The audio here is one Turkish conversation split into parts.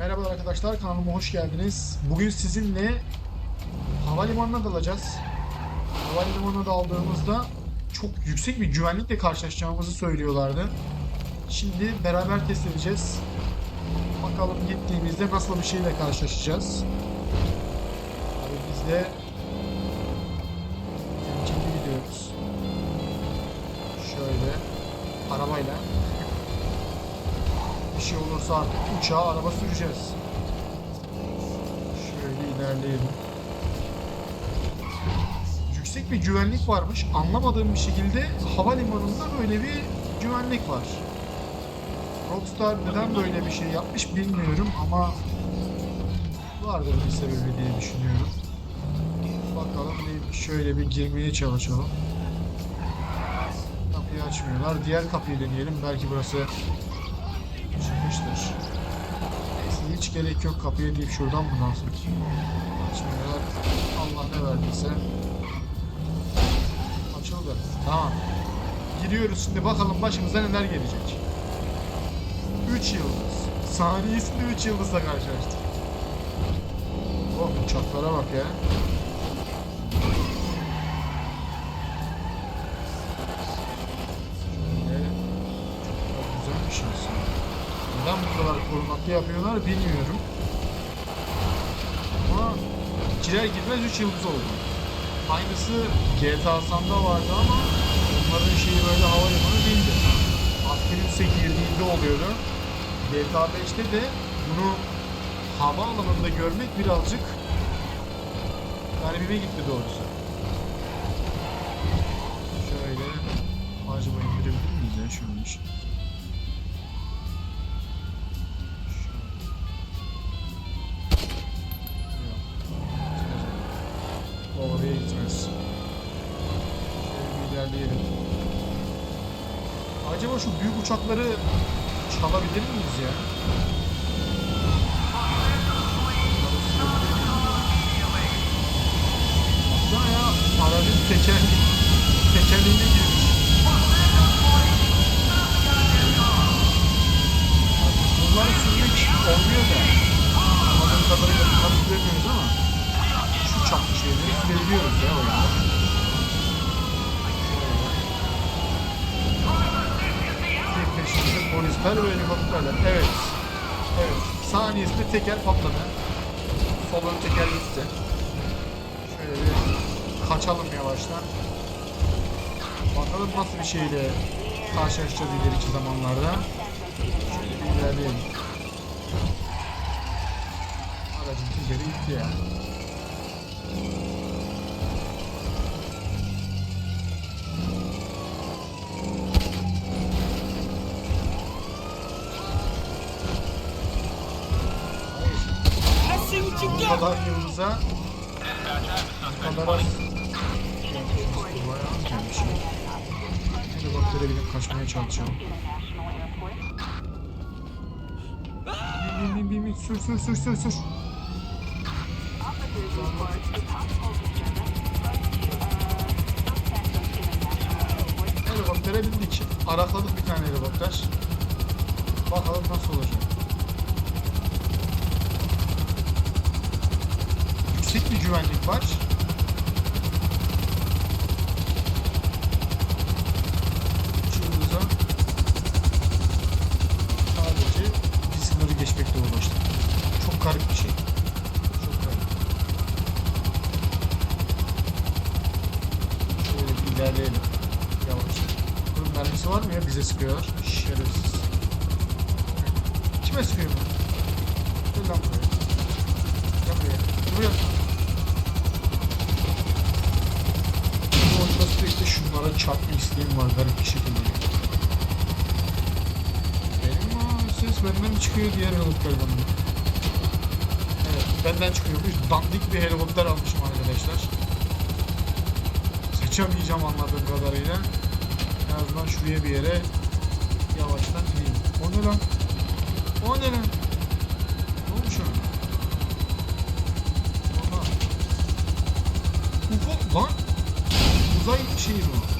Merhabalar arkadaşlar kanalıma hoş geldiniz. Bugün sizinle havalimanına dalacağız. Havalimanına daldığımızda çok yüksek bir güvenlikle karşılaşacağımızı söylüyorlardı. Şimdi beraber test edeceğiz. Bakalım gittiğimizde nasıl bir şeyle karşılaşacağız. Abi biz de temkinli gidiyoruz. Şöyle arabayla bir şey olursa artık uçağa araba süreceğiz. Şöyle ilerleyelim. Yüksek bir güvenlik varmış. Anlamadığım bir şekilde havalimanında böyle bir güvenlik var. Rockstar neden böyle bir şey yapmış bilmiyorum ama vardır bir sebebi diye düşünüyorum. Bakalım. Şöyle bir girmeye çalışalım. Kapıyı açmıyorlar. Diğer kapıyı deneyelim. Belki burası çıkmıştır. Neyse hiç gerek yok kapıya deyip şuradan mı nasıl? Açmıyorlar. Allah ne verdiyse. Açıldı. Tamam. Giriyoruz şimdi bakalım başımıza neler gelecek. 3 yıldız. Saniyesinde 3 yıldızla karşılaştık. Oh uçaklara bak ya. Kadar korunaklı yapıyorlar bilmiyorum. Ama girer girmez 3 yıldız oldu. Aynısı GTA San'da vardı ama onların şeyi böyle havalimanı değildi. Akdeniz'e girdiğinde oluyordu. GTA 5'te de bunu havaalanında görmek birazcık garibime gitti doğrusu. Şöyle acaba indirebilir miyiz ya şu şu büyük uçakları çalabilir miyiz ya? Baksana ya aracın tekerli tekerliğine girmiş. Bunları sürmek olmuyor da. Anladığım kadarıyla bunları süremiyoruz ama şu çaplı şeyleri sürebiliyoruz ya oyunda. Polisler ve helikopterler. Evet. Evet. Saniyesinde teker patladı. Sol ön teker gitti. Şöyle bir kaçalım yavaştan. Bakalım nasıl bir şeyle karşılaşacağız ileriki zamanlarda. Şöyle bir ilerleyelim. Aracın tekeri gitti ya. Bu kadar yıldıza bu kadar az bayağı gelmiş. Helikoptere binip kaçmaya çalışalım. Bin bin bin bin sür sür sür sür sür. Helikoptere bindik. Arakladık bir tane helikopter. Bakalım nasıl olacak. Yüksek bir güvenlik var. Şurada sadece bir geçmekle uğraştık. Çok garip bir şey. Şöyle bir ilerleyelim. Yavaş. Bunun mermisi var ya? Bize sıkıyorlar. Şerefsiz. Kime sıkıyor bu? Gel lan buraya. Gel buraya. Buraya. Bu oyunda şunlara çarpma isteğim var garip bir şekilde. Benim o ses benden çıkıyor diğer helikopterden? Evet benden çıkıyormuş. Dandik bir helikopter almışım arkadaşlar. Seçemeyeceğim anladığım kadarıyla. En azından şuraya bir yere yavaştan ineyim. O ne lan? O ne lan? Ne olmuş ona? Aha. UFO lan. Uzay şeyi. Bu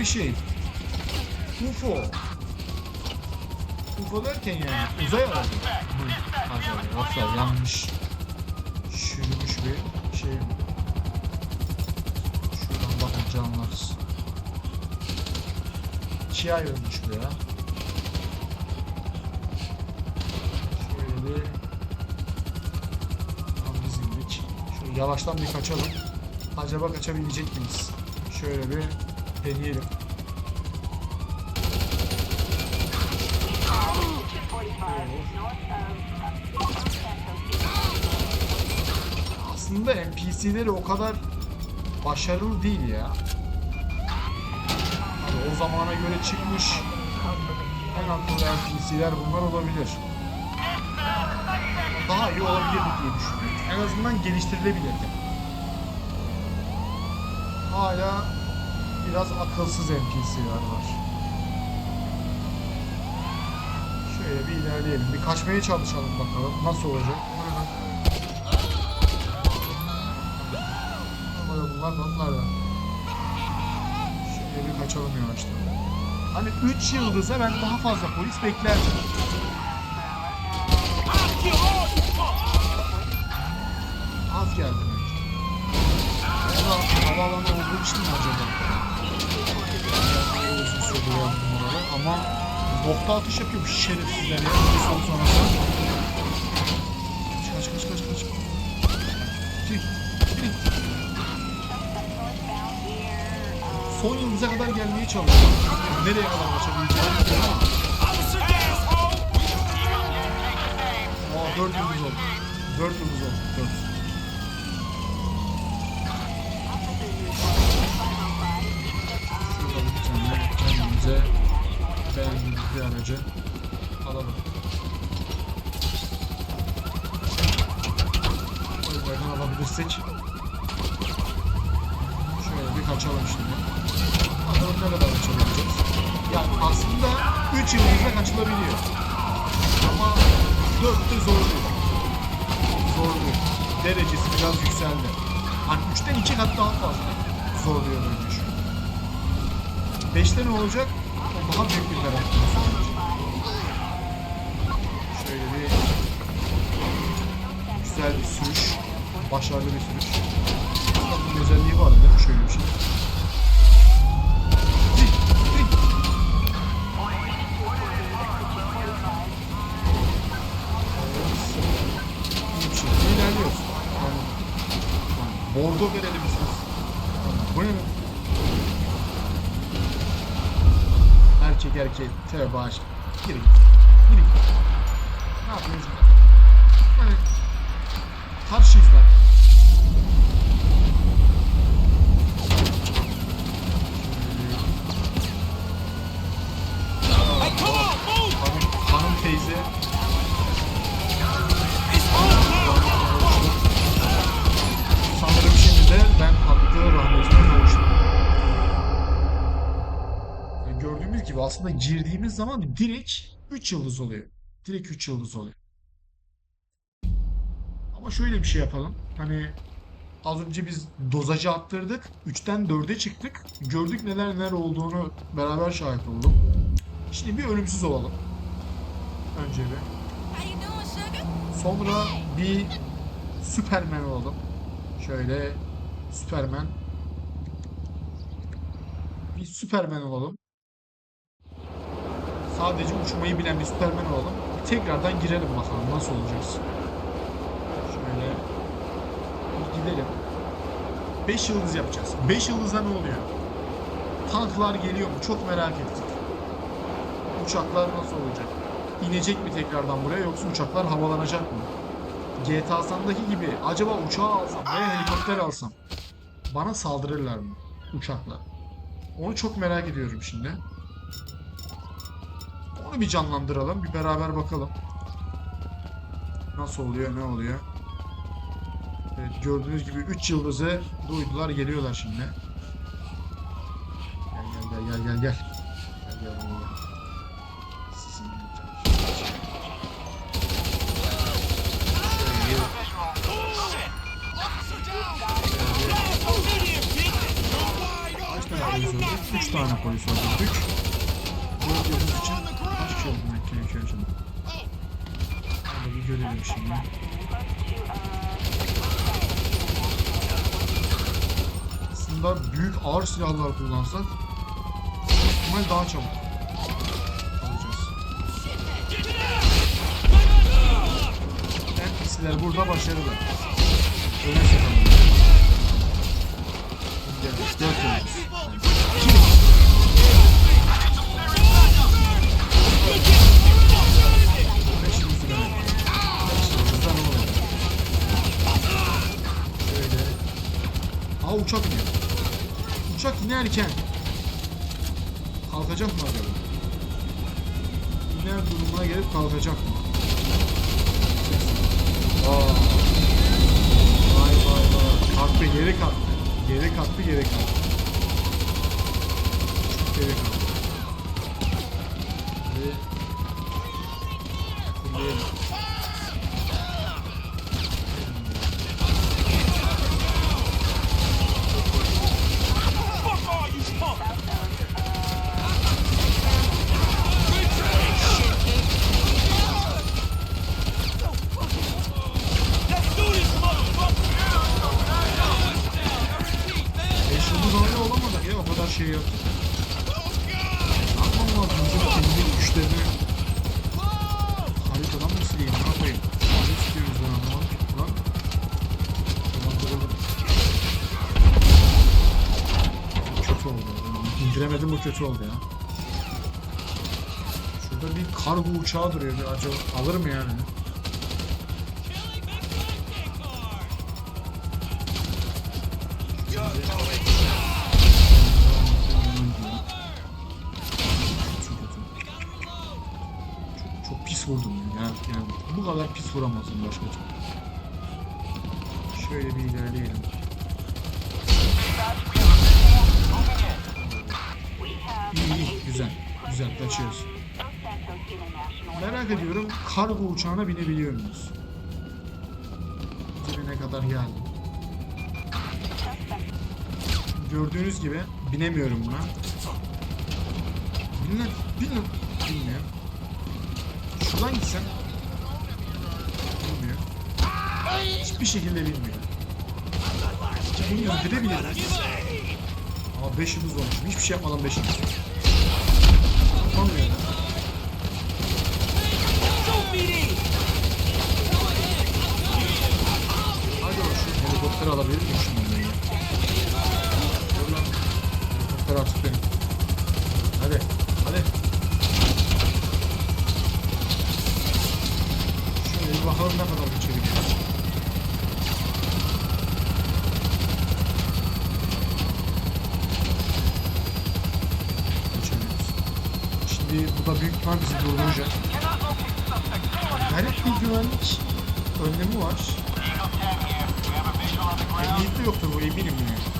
bir şey. UFO. UFO derken yani uzay aracı. Acaba yoksa yanmış. Çürümüş bir şey? Şuradan bakınca anlarız. İkiye ayrılmış bu ya. Şöyle Tam bizimlik. Şöyle yavaştan bir kaçalım. Acaba kaçabilecek miyiz? Şöyle bir deneyelim. Aslında NPC'leri o kadar başarılı değil ya. Abi o zamana göre çıkmış en akıllı NPC'ler bunlar olabilir. Daha iyi olabilirdi diye düşünüyorum. En azından geliştirilebilirdi. Hala biraz akılsız NPC'ler var. Şöyle bir ilerleyelim. Bir kaçmaya çalışalım bakalım. Nasıl olacak? Ama bunlar bunlar da. Şöyle bir kaçalım yavaştan. Hani 3 yıldıza ben daha fazla polis beklerdim. Az geldi belki. Ya da havaalanı olduğu için mi acaba? Uzun sürdü ya numaralı ama nokta atış yapıyor bu şerefsizler ya. Bir son sonrası. Kaç kaç kaç kaç kaç. Gir, gir. Son yıldıza kadar gelmeye çalışıyor. Nereye kadar ama. Aa 4 yıldız oldu. 4 yıldız oldu. 4. bir aracı alalım. Oyunlardan alabilirsek şöyle bir kaçalım şimdi. Bakalım ne kadar kaçabileceğiz. Yani aslında 3 yıldızla kaçılabiliyor. Ama 4'te zor değil. Zor değil. Derecesi biraz yükseldi. Hani 3'ten 2 kat daha fazla zorluyor bence şu. 5'te ne olacak? Daha büyük. Şöyle bir güzel bir sürüş. Başarılı bir sürüş. Erkek erkek tövbe aşk. Geri git. Geri git. Ne yapıyorsun lan? Hani karşıyız lan. Gördüğümüz gibi aslında girdiğimiz zaman direkt 3 yıldız oluyor. Direkt 3 yıldız oluyor. Ama şöyle bir şey yapalım. Hani az önce biz dozajı attırdık. 3'ten 4'e çıktık. Gördük neler neler olduğunu beraber şahit olduk. Şimdi bir ölümsüz olalım. Önce bir. Sonra bir Superman olalım. Şöyle Superman. Bir Superman olalım. Sadece uçmayı bilen bir Superman olalım. Tekrardan girelim bakalım nasıl olacağız. Şöyle gidelim. 5 yıldız yapacağız. 5 yıldızda ne oluyor? Tanklar geliyor mu? Çok merak ettik. Uçaklar nasıl olacak? İnecek mi tekrardan buraya yoksa uçaklar havalanacak mı? GTA San'daki gibi acaba uçağı alsam veya helikopter alsam bana saldırırlar mı uçakla? Onu çok merak ediyorum şimdi. Onu bir canlandıralım, bir beraber bakalım. Nasıl oluyor, ne oluyor? Evet, gördüğünüz gibi 3 yıldızı duydular, geliyorlar şimdi. Gel gel gel gel gel gel. Gel wide Kaç tane polis öldürdük? 3 tane polis öldürdük. Dört yıldız için gerekiyor acaba? Hadi bir görelim şimdi. Aslında büyük ağır silahlar kullansak ihtimal daha çabuk alacağız. NPC'ler burada başarılı. Öne sokalım. Dört yıldız. İnerken kalkacak mı acaba? İner durumuna gelip kalkacak mı? Aa. Vay vay vay. Kalktı geri kalktı. Geri kalktı geri kalktı. Kötü oldu ya. Şurada bir kargo uçağı duruyor. Bir acaba alır mı yani? Çok pis vurdum ya. Bu kadar pis vuramazdım başka türlü. Şöyle bir ilerleyelim. Güzel. Merak ediyorum kargo uçağına binebiliyor muyuz? Dibine kadar geldim. Gördüğünüz gibi binemiyorum buna. Bilmem, bilmem, bilmiyorum. Şuradan gitsem. Bilmiyor. Hiçbir şekilde bilmiyor. Bilmiyorum, gidebilirim. Ama 5 yıldız olmuş. Hiçbir şey yapmadan 5 yıldız. momento. Şimdi bu da büyük ihtimal bizi durduracak. Garip bir güvenlik önlemi var. Emniyette yoktur bu eminim yani.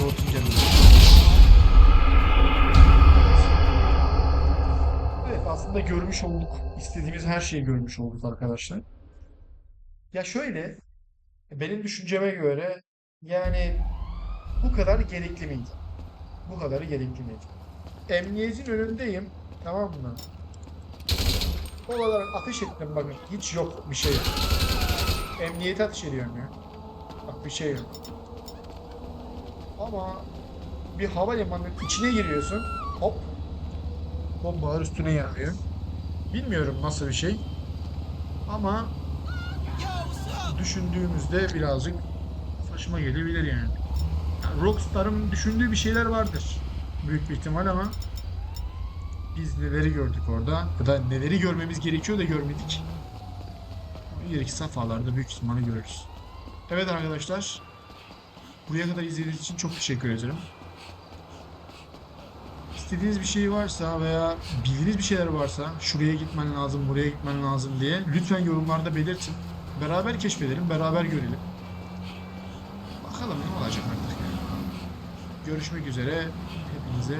Zortingen Evet aslında görmüş olduk. İstediğimiz her şeyi görmüş olduk arkadaşlar. Ya şöyle, benim düşünceme göre yani bu kadar gerekli miydi? Bu kadarı gerekli miydi? Emniyetin önündeyim, tamam mı? Olarak ateş ettim bakın hiç yok bir şey yok. Emniyete ateş ediyorum ya. Bak bir şey yok. Ama bir havalimanının içine giriyorsun, hop bombalar üstüne yağıyor. Bilmiyorum nasıl bir şey. Ama düşündüğümüzde birazcık saçma gelebilir yani. Yani Rockstar'ın düşündüğü bir şeyler vardır. Büyük bir ihtimal ama biz neleri gördük orada ya da neleri görmemiz gerekiyor da görmedik. İleriki safhalarda büyük ihtimalle görürüz. Evet arkadaşlar. Buraya kadar izlediğiniz için çok teşekkür ederim. İstediğiniz bir şey varsa veya bildiğiniz bir şeyler varsa şuraya gitmen lazım, buraya gitmen lazım diye lütfen yorumlarda belirtin. Beraber keşfedelim, beraber görelim. Bakalım ne olacak artık görüşmek üzere. Hepinize